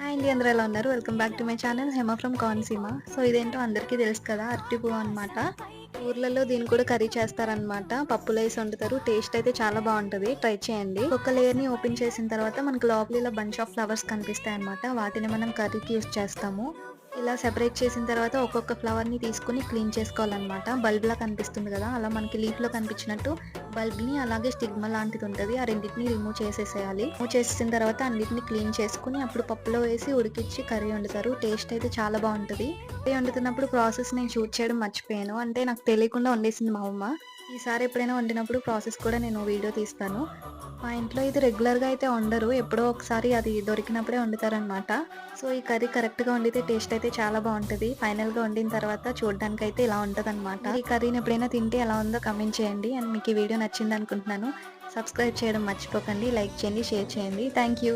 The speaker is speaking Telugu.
హాయ్ అండి అందరూ ఎలా ఉన్నారు? Welcome back to my channel Hema from Konaseema so ఇదేంటో అందరికీ తెలుసు కదా అరటి పువ్వు అనమాట ఊర్లలో దీన్ని కూడా కర్రీ చేస్తారనమాట పప్పులో వేసి వండుతారు. టేస్ట్ అయితే చాలా బాగుంటుంది. ట్రై చేయండి. ఒక లేయర్ని ఓపెన్ చేసిన తర్వాత మనకు లోపల ఇలా బంచ్ ఆఫ్ ఫ్లవర్స్ కనిపిస్తాయి అనమాట వాటిని మనం కర్రీకి యూస్ చేస్తాము. ఇలా సెపరేట్ చేసిన తర్వాత ఒక్కొక్క ఫ్లవర్ని తీసుకుని క్లీన్ చేసుకోవాలన్నమాట. బల్బ్ లా కనిపిస్తుంది కదా అలా మనకి లీఫ్లో కనిపించినట్టు బల్బ్ని అలాగే స్టిగ్మా లాంటిది ఉంటుంది. ఆ రెండింటిని రిమూవ్ చేసేసేయాలి. రిమూవ్ చేసిన తర్వాత అన్నిటిని క్లీన్ చేసుకుని అప్పుడు పప్పులో వేసి ఉడికిచ్చి కర్రీ వండుతారు. టేస్ట్ అయితే చాలా బాగుంటుంది. కర్రీ వండుతున్నప్పుడు ప్రాసెస్ నేను షూట్ చేయడం మర్చిపోయాను. అంటే నాకు తెలియకుండా వండేసింది మా అమ్మ. ఈసారి ఎప్పుడైనా వండినప్పుడు ప్రాసెస్ కూడా నేను వీడియో తీస్తాను. మా ఇంట్లో ఇది రెగ్యులర్గా అయితే వండరు. ఎప్పుడో ఒకసారి అది దొరికినప్పుడే వండుతారనమాట సో ఈ కర్రీ కరెక్ట్గా వండితే టేస్ట్ అయితే చాలా బాగుంటుంది. ఫైనల్గా వండిన తర్వాత చూడడానికి అయితే ఇలా ఉంటుంది అనమాట ఈ కర్రీని ఎప్పుడైనా తింటే ఎలా ఉందో కమెంట్ చేయండి. అండ్ మీకు ఈ వీడియో నచ్చింది అనుకుంటున్నాను సబ్స్క్రైబ్ చేయడం మర్చిపోకండి లైక్ చేయండి షేర్ చేయండి. Thank you.